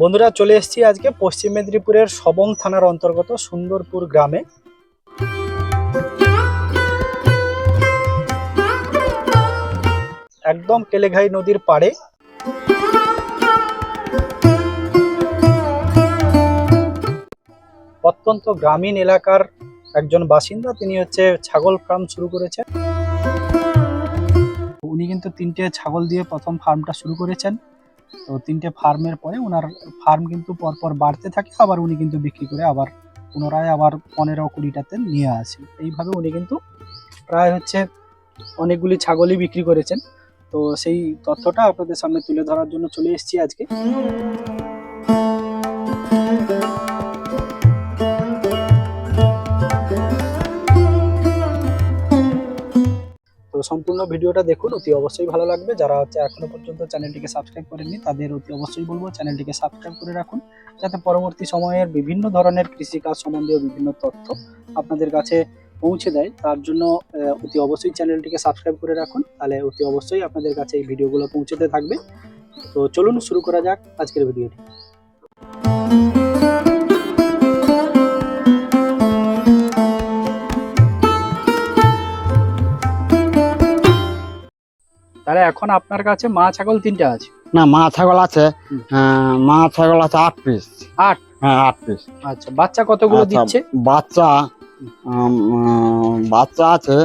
বন্ধুরা চলে এসেছি আজকে পশ্চিম মেদিনীপুরের সবং থানার অন্তর্গত সুন্দরপুর গ্রামে। একদম কেলেঘাই নদীর পাড়ে। অত্যন্ত গ্রামীণ এলাকার একজন বাসিন্দা, তিনি হচ্ছে ছাগল ফার্ম শুরু করেছেন। উনি কিন্তু তিনটে ছাগল দিয়ে প্রথম ফার্মটা শুরু করেছেন। তো তিনটে ফার্মের পরে ওনার ফার্ম কিন্তু পরপর বাড়তে থাকে, আবার উনি কিন্তু বিক্রি করে আবার পুনরায় আবার পনেরো কুড়িটাতে নিয়ে আসে এইভাবে উনি কিন্তু প্রায় হচ্ছে অনেকগুলি ছাগলই বিক্রি করেছেন। তো সেই তথ্যটা আপনাদের সামনে তুলে ধরার জন্য চলে এসেছি আজকে। সম্পূর্ণ ভিডিওটা দেখুন, অতি অবশ্যই ভালো লাগবে। যারা হচ্ছে এখনও পর্যন্ত চ্যানেলটিকে সাবস্ক্রাইব করেননি, তাদের অতি অবশ্যই বলব চ্যানেলটিকে সাবস্ক্রাইব করে রাখুন, যাতে পরবর্তী সময়ের বিভিন্ন ধরনের কৃষিকাজ সম্বন্ধীয় বিভিন্ন তথ্য আপনাদের কাছে পৌঁছে দেয়। তার জন্য অতি অবশ্যই চ্যানেলটিকে সাবস্ক্রাইব করে রাখুন, তাহলে অতি অবশ্যই আপনাদের কাছে এই ভিডিওগুলো পৌঁছতে থাকবে। তো চলুন শুরু করা যাক আজকের ভিডিওটি। তাহলে এখন আপনার কাছে মা ছাগল তিনটা আছে। না মা ছাগল আছে মা ছাগল আছে আট পিস আট? হ্যাঁ আট পিস আচ্ছা বাচ্চা কতগুলো আচ্ছা, দিচ্ছে? বাচ্চা বাচ্চা আছে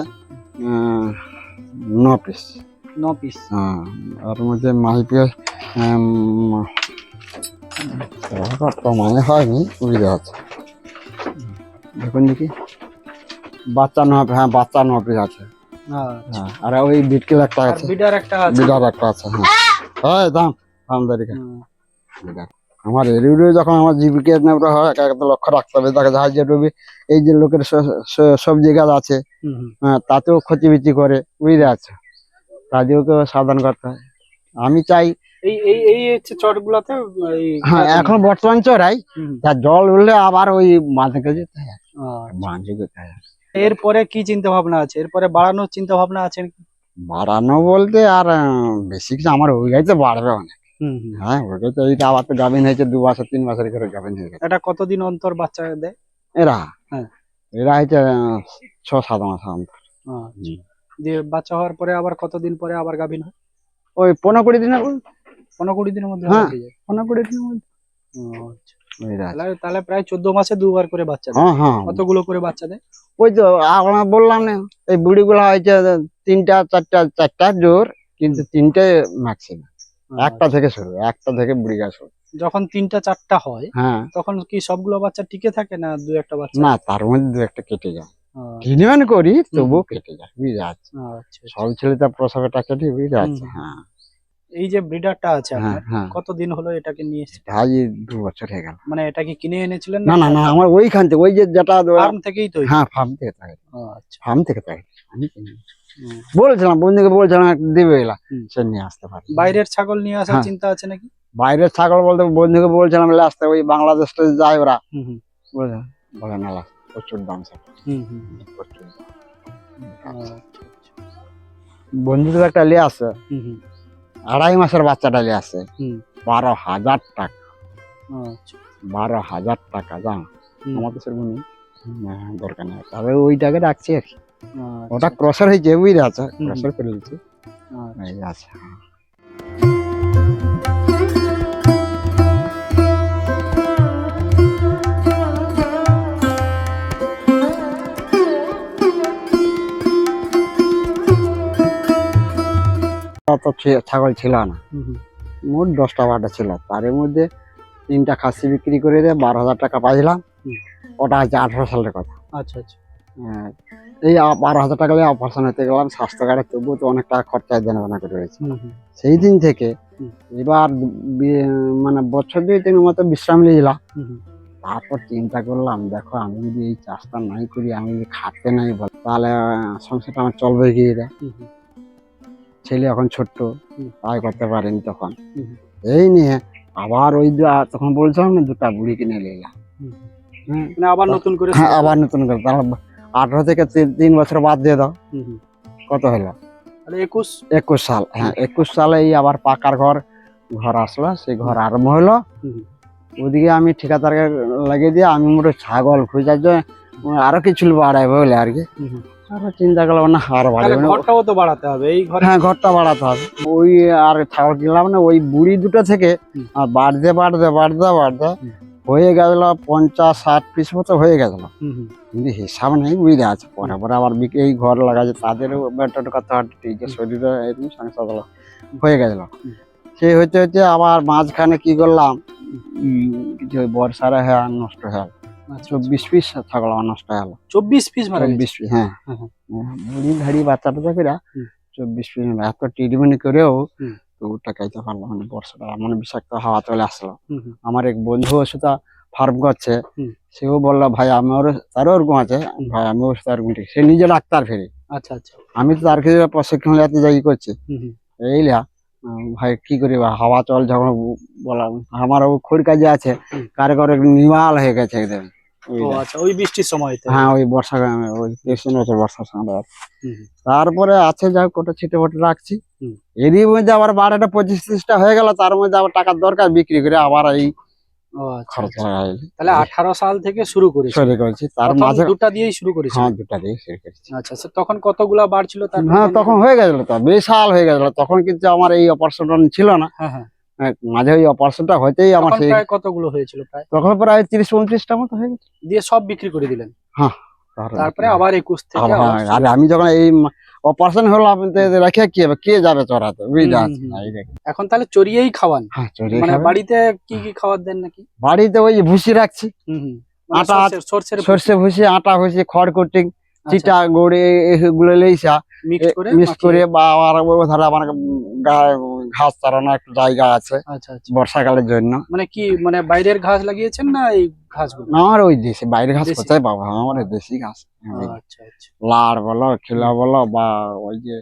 ন পিস ন পিস হ্যাঁ ওর মধ্যে মাইপে মানে হয়নি সুবিধা আছে। দেখুন দেখি। বাচ্চা ন হ্যাঁ বাচ্চা ন পিস আছে। আর ওই বিটকেল একটা আছে। বিডার একটা আছে। বিড়ার একটা আছে হ্যাঁ। হয় দাম হুম, আমার এরিউরে যখন আমার জীবিকা নেবরা হয় একা একা তো লক্ষ্য রাখতে হবে। যে রবি এই যে লোকের সবজি গাছ আছে। হ্যাঁ, তাতেও ক্ষতি বিচি করে বুঝতে আছে। তাদেরকেও সাবধান করতে হয়। আমি চাই এই এই এই হচ্ছে চটগুলাতে হ্যাঁ এখন বর্তমান চড়াই জল উঠলে আবার ওই মাঝে যেতে হয় আচ্ছা। মাঝে যেতে হয় এরপরে কি চিন্তা ভাবনা আছে? এরপরে বাড়ানোর চিন্তা ভাবনা আছে বাড়ানো বলতে আর বেশি কিছু আমার ওই গাইতে বাড়বে অনেক। হ্যাঁ এইটা আবার তো গাভিন হয়েছে দু বছর তিন বছর করে গাভিন হয়ে গেছে। এটা কতদিন অন্তর বাচ্চা দেয়? এরা? হ্যাঁ। এরা হচ্ছে ছ সাত মাস অন্তর। আচ্ছা। দিয়ে বাচ্চা হওয়ার পরে আবার কতদিন পরে আবার গাভিন হয়? ওই পনেরো কুড়ি দিনের পনেরো কুড়ি দিনের মধ্যে হ্যাঁ। পনেরো কুড়ি দিনের মধ্যে? আচ্ছা। আছে। তাহলে প্রায় চোদ্দ মাসে দুবার করে বাচ্চা দেয়। হ্যাঁ হ্যাঁ। কতগুলো করে বাচ্চা দেয়? ওই তো আমরা বললাম না এই হয়েছে তিনটা চারটা চারটা জোর কিন্তু তিনটে ম্যাক্সিমাম একটা থেকে শুরু একটা থেকে বুড়ি গাছ শুরু। যখন তিনটা চারটা হয় হ্যাঁ। তখন কি সবগুলো বাচ্চা টিকে থাকে না দু একটা বাচ্চা? না তার মধ্যে দু একটা কেটে যায়। করি তবুও কেটে যায় বুঝে যাচ্ছে আচ্ছা সব ছেলে তার প্রসবেটা কেটে বুঝে যাচ্ছে হুম। হ্যাঁ। এই যে ব্রিডারটা আছে হ্যাঁ আপনার হ্যাঁ। কতদিন হলো এটাকে নিয়ে এসেছেন? ভাই দু বছর হয়ে গেল। মানে এটা কি কিনে এনেছিলেন না না না আমার ওইখান থেকে ওই যে যেটা ফার্ম থেকেই তো হ্যাঁ ফার্ম থেকে থাকে আচ্ছা। ফার্ম থেকে থাকে আমি। বলেছিলাম বন্ধুকে বলছিলাম দিবে এলা সে নিয়ে আসতে পারে। বাইরের ছাগল নিয়ে আসার হ্যাঁ। চিন্তা আছে নাকি? বাইরের ছাগল বলতে বন্ধুকে বলছিলাম আসতে ওই বাংলাদেশ যায় ওরা। বলে না প্রচুর দাম স্যার। প্রচুর। আচ্ছা, আচ্ছা। বন্ধুদের একটা লে হুম। আড়াই মাসের বাচ্চা ডালে আছে। বারো হাজার টাকা। আচ্ছা। বারো হাজার টাকা যা। আমার তো সেরকম নেই। না, দরকার নেই। তবে ওইটাকে রাখছি আর কি। আচ্ছা, ওটা ক্রসার হয়েছে বুঝতে আছে। ক্রসার করে দিচ্ছে। আচ্ছা। আছে। অত ছাগল ছিল না। মোট দশটা বাটা ছিল তার মধ্যে তিনটা খাসি বিক্রি করে দিয়ে বারো হাজার টাকা পাইলাম ওটা হচ্ছে আঠারো সালের কথা আচ্ছা আচ্ছা হ্যাঁ, এই বারো হাজার টাকা দিয়ে অপারেশন হতে গেলাম স্বাস্থ্য কার্ডে তবুও তো অনেক টাকা খরচা দেনা বানা করে রয়েছে। সেই দিন থেকে এবার মানে বছর দুই তিন মতো বিশ্রাম নিয়েছিলাম। তারপর চিন্তা করলাম দেখো আমি যদি এই চাষটা নাই করি আমি যদি খাটতে নাই বল তাহলে সংসারটা আমার চলবে কি হুম। ছেলে এখন ছোট্ট। তাই করতে পারেনি তখন। এই নিয়ে আবার ওই তখন বলছিলাম না দুটা বুড়ি কিনে নিলাম। হ্যাঁ মানে আবার নতুন করে হ্যাঁ আবার নতুন করে তাহলে আঠারো থেকে তিন- বছর বাদ দিয়ে দাও। কত হলো একুশ একুশ সাল হ্যাঁ একুশ সালে এই আবার পাকার ঘর ঘর আসলো সেই ঘর আরম্ভ হলো। ওদিকে আমি ঠিকাদারকে লাগিয়ে দিয়ে আমি মোটে ছাগল খোঁজার জন্য আরও কিছু বাড়াইবে বলে আর কি। আরও চিন্তা করলাম না তাহলে বাড়াবে না ঘরটাও তো বাড়াতে হবে এই ঘরে হ্যাঁ ঘরটা বাড়াতে হবে ওই আর ছাগল কিনলাম না ওই বুড়ি দুটো থেকে। আর বাড়তে বাড়তে বাড়তে বাড়তে। হয়ে গেল পঞ্চাশ ষাট পিস মতো হয়ে গেল। কিন্তু হিসাব নেই বুঝতে আছে পরে পরে আবার এই ঘর লাগাচ্ছে তাদেরও বেটার কথা ঠিক আছে শরীরে এরকম সংসার হয়ে গেল হুম। সেই হচ্ছে হচ্ছে আবার মাঝখানে কি করলাম কিছু বর্ষারে হ্যাঁ নষ্ট হয়ে চব্বিশ পিস ছাগল আমার নষ্ট হয়ে গেল। চব্বিশ পিস মারা চব্বিশ পিস হ্যাঁ। হ্যাঁ, হ্যাঁ। বুড়ি ধাড়ি বাচ্চা টাচ্চা করে চব্বিশ পিস এত ট্রিটমেন্ট করেও। তো টাকাইতে পারলাম মানে বর্ষাটা এমন বিষাক্ত হাওয়া চলে আসলো। আমার এক বন্ধু ওষুধ ফার্ম করছে। সেও বলল ভাই আমি ওর তারও ওরকম আছে। ভাই আমি ওষুধ আর ঠিক সে নিজে ডাক্তার ফেরি। আচ্ছা আচ্ছা। আমি তো তার কাছে প্রশিক্ষণ যাতে যাই করছি। এইলা ভাই কি করি হাওয়া চল যখন বললাম আমার ও খড় কাজে আছে। কারে কারে নিমাল হয়ে গেছে একদম। ও আচ্ছা ওই বৃষ্টির সময়তে? হ্যাঁ ওই ওই বর্ষার সময়। তারপরে আছে যা কোটা ছিটে ফটে রাখছি। এরই মধ্যে আবার বারোটা পঁচিশ ত্রিশটা হয়ে গেল তার মধ্যে আবার টাকার দরকার বিক্রি করে আবার এই আচ্ছা খরচ আচ্ছা। তাহলে আঠারো সাল থেকে শুরু করেছি? শুরু করেছি তার মাঝে দুটা দিয়েই শুরু করেছি? হ্যাঁ দুটা দিয়ে শুরু করেছি। আচ্ছা আচ্ছা তখন কতগুলা বার ছিল তার হ্যাঁ তখন হয়ে গেছিল তো বিশাল হয়ে গেছিল। তখন কিন্তু আমার এই অপারেশনটা ছিল না। হ্যাঁ হ্যাঁ, মাঝে ওই অপারেশনটা হইতেই আমার সেই প্রায় কতগুলো হয়েছিল প্রায়? তখন প্রায় তিরিশ উনত্রিশটা মতো হয়ে গেছে। দিয়ে সব বিক্রি করে দিলেন। তার- তারপরে আবার একুশ থেকে আবার- আবার আরে আমি যখন এই অপারেশন হলো এদের রেখে কি হবে? কে যাবে চড়াতে? বুঝলে। এখন তাহলে চড়িয়েই খাওয়ান? হ্যাঁ মানে বাড়িতে কি কি খাবার দেন নাকি? বাড়িতে ওই ভুসি রাখছি। মানে আটা, সর্ষে ভুসি। আটা ভুসি খড় কুটিং আচ্ছা, চিটা গড়ে এগুলো লেইসা। মিক্স করে মিক্স করে বা আমার ও ধারে আমার গায়ে ঘাস চারানো একটা জায়গা আছে আচ্ছা আচ্ছা। বর্ষাকালের জন্য। মানে কি মানে বাইরের ঘাস লাগিয়েছেন না এই ঘাসগুলো? আমার ওই দেশে বাইরের ঘাস? কোথায় পাবো? আমার দেশি ঘাস। আচ্ছা আচ্ছা। লাড় বলো খিলা বলো বা ওই যে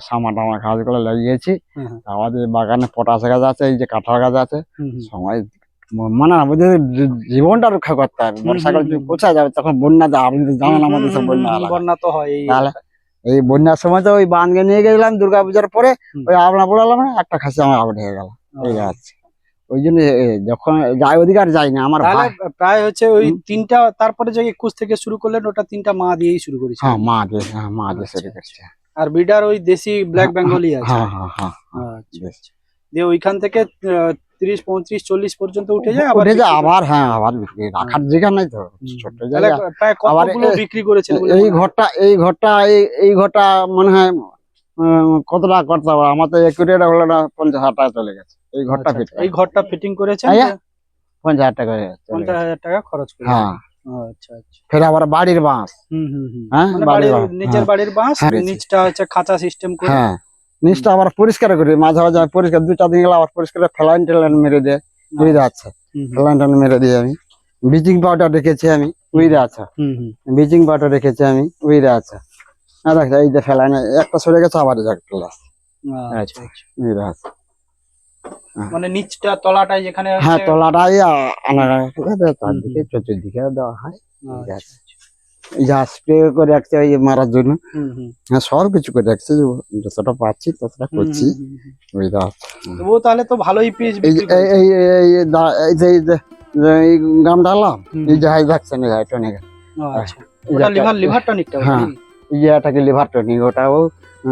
সামা টামা ঘাসগুলো লাগিয়েছি। হুম, হুম, আমাদের বাগানে পটাশ গাছ আছে এই যে কাঁঠাল গাছ আছে। সময় মানে আমাদের জীবনটা রক্ষা করতে হবে। বর্ষাকাল। কোথায় যাবে তখন বন্যা যাবে আপনি তো জানেন আমাদের সব বন্যা বন্যা তো হয় তাহলে? এই বন্যার সময় তো ওই বানকে নিয়ে গেছিলাম দুর্গা পূজার পরে। ওই আপনা পড়ালাম না একটা খাসি আমার আউট হয়ে গেল। এই আছে ওই জন্য যখন যাই আর যাই না আমার প্রায় হচ্ছে ওই তিনটা তারপরে যে একুশ থেকে শুরু করলেন ওটা তিনটা মা দিয়েই শুরু করেছে। হ্যাঁ মা দিয়ে হ্যাঁ মা দিয়ে আচ্ছা, শুরু করছে। আর বিডার ওই দেশি ব্ল্যাক বেঙ্গলি আছে। হ্যাঁ হ্যাঁ হ্যাঁ আচ্ছা। আচ্ছা। দিয়ে ওইখান থেকে তিরিশ পঁয়ত্রিশ চল্লিশ পর্যন্ত উঠে যায় আবার আবার হ্যাঁ আবার বিক্রি রাখার জায়গা নাই তো ছোট জায়গা। আবার বিক্রি করেছেন এই ঘরটা এই ঘরটা এই ঘরটা মনে হয় উম, কত টাকা করতে হবে? আমার তো একুরেট হলো না পঞ্চাশ হাজার টাকা চলে গেছে। এই ঘরটা ফিট আচ্ছা। এই ঘরটা ফিটিং যে পঞ্চাশ হাজার টাকা পঞ্চাশ হাজার টাকা খরচ করে। হ্যাঁ। আচ্ছা আচ্ছা। ফের আবার বাড়ির বাঁশ। হুম হুম হুম। হ্যাঁ মানে বাড়ির বাঁশ। হ্যাঁ, বাড়ির বাঁশ হ্যাঁ। নিচটা হচ্ছে খাঁচা সিস্টেম করে। হ্যাঁ। নিচটা আবার পরিষ্কার করি মাঝে মাঝে আমি পরিষ্কার দু চার দিন গেলে আবার পরিষ্কার ফেলাইন টেলাইন মেরে দিয়ে বুঝতে আছে। হুম, হুম, ফেলাইন টেলাইন মেরে দিয়ে আমি। ব্লিচিং পাউডার রেখেছি আমি বুঝতে আছে। হুম, হুম। ব্লিচিং পাউডার রেখেছি আমি বুঝতে আছে। আর দেখো, এই যে ফেলাইন একটা সরে গেছে আবার একটা আচ্ছা আচ্ছা আছে। মানে নিচটা তলাটাই যেখানে হ্যাঁ তলাটাই আনা ঠিক আছে চারদিকে চতুর্দিকে দেওয়া হয়। আচ্ছা, আছে। যা স্প্রে করে রাখছে ওই মারার জন্য। হ্যাঁ সব কিছু করে রাখছে যতটা পাচ্ছি ততটা করছি। বুঝতে তবুও তাহলে তো ভালোই পিস এই এই গাম ডালাম এই যে হাই দেখছেন এই টনিক আচ্ছা। ওটা লিভার লিভার টনিকটা হ্যাঁ। এই যে এটাকে লিভার টনিক ওটাও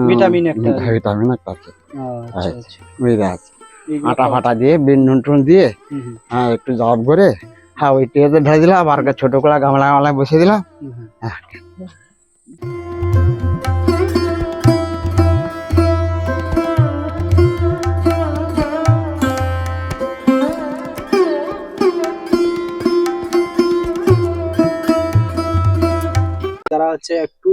ভিটামিন একটা। ভিটামিন একটা আছে। আচ্ছা আচ্ছা। বুঝতে আটা ফাটা দিয়ে বিন নুন টুন দিয়ে হ্যাঁ একটু জব করে হ্যাঁ ওই টেতে ঢাই দিলাম আর ছোট করে গামলা গামলায় বসে দিলাম। হ্যাঁ যারা হচ্ছে একটু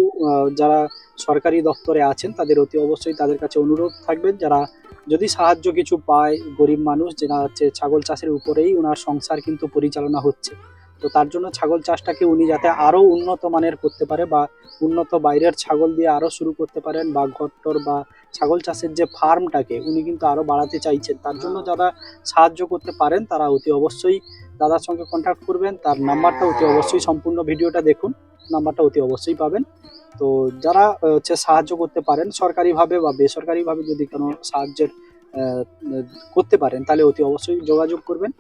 যারা সরকারি দপ্তরে আছেন, তাদের অতি অবশ্যই তাদের কাছে অনুরোধ থাকবেন যারা যদি সাহায্য কিছু পায় গরিব মানুষ, যারা হচ্ছে ছাগল চাষের উপরেই ওনার সংসার কিন্তু পরিচালনা হচ্ছে। তো তার জন্য ছাগল চাষটাকে উনি যাতে আরও উন্নত মানের করতে পারে বা উন্নত বাইরের ছাগল দিয়ে আরও শুরু করতে পারেন বা ঘরটর বা ছাগল চাষের যে ফার্মটাকে উনি কিন্তু আরও বাড়াতে চাইছেন। তার জন্য যারা সাহায্য করতে পারেন, তারা অতি অবশ্যই দাদার সঙ্গে কন্ট্যাক্ট করবেন। তার নাম্বারটা অতি অবশ্যই সম্পূর্ণ ভিডিওটা দেখুন। নাম্বারটা অতি অবশ্যই পাবেন। তো যারা হচ্ছে সাহায্য করতে পারেন সরকারিভাবে বা বেসরকারিভাবে যদি কোনো সাহায্যের করতে পারেন, তাহলে অতি অবশ্যই যোগাযোগ করবেন।